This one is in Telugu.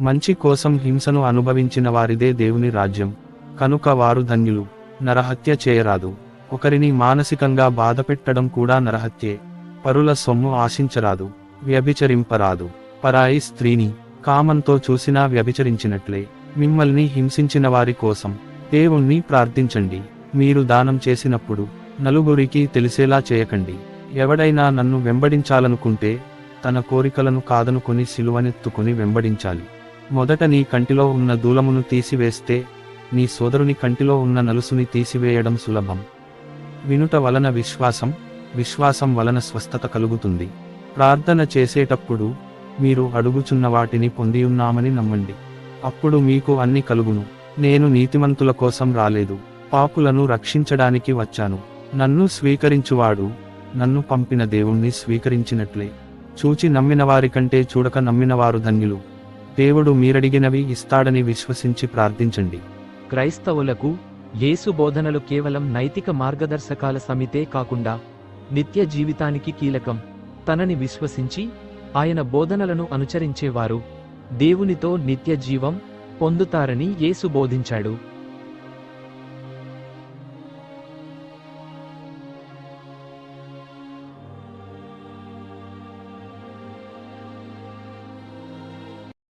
మంచి కోసం హింసను అనుభవించిన వారిదే దేవుని రాజ్యం. కనుక వారు ధన్యులు. నరహత్య చేయరాదు. ఒకరిని మానసికంగా బాధపెట్టడం కూడా నరహత్యే. పరుల సొమ్ము ఆశించరాదు. వ్యభిచరింపరాదు. పరాయి స్త్రీని కామంతో చూసినా వ్యభిచరించినట్లే. మిమ్మల్ని హింసించిన వారి కోసం దేవుణ్ణి ప్రార్థించండి. మీరు దానం చేసినప్పుడు నలుగురికి తెలిసేలా చేయకండి. ఎవడైనా నన్ను వెంబడించాలనుకుంటే తన కోరికలను కాదనుకొని సిలువనెత్తుకుని వెంబడించాలి. మొదట నీ కంటిలో ఉన్న దూలమును తీసివేస్తే నీ సోదరుని కంటిలో ఉన్న నలుసుని తీసివేయడం సులభం. వినుట వలన విశ్వాసం విశ్వాసం వలన స్వస్థత కలుగుతుంది. ప్రార్థన చేసేటప్పుడు మీరు అడుగుచున్న వాటిని పొందియున్నామని నమ్మండి. అప్పుడు మీకు అన్ని కలుగును. నేను నీతిమంతుల కోసం రాలేదు. పాపులను రక్షించడానికి వచ్చాను. నన్ను స్వీకరించువాడు నన్ను పంపిన దేవుణ్ణి స్వీకరించినట్లే. చూచి నమ్మిన వారికంటే చూడక నమ్మినవారు ధన్యులు. దేవుడు మీరడిగినవి ఇస్తాడని విశ్వసించి ప్రార్థించండి. క్రైస్తవులకు యేసు బోధనలు కేవలం నైతిక మార్గదర్శకాల సమితే కాకుండా నిత్య జీవితానికి కీలకం. తనని విశ్వసించి ఆయన బోధనలను అనుసరించేవారు దేవునితో నిత్య జీవం పొందుతారని యేసు బోధించాడు.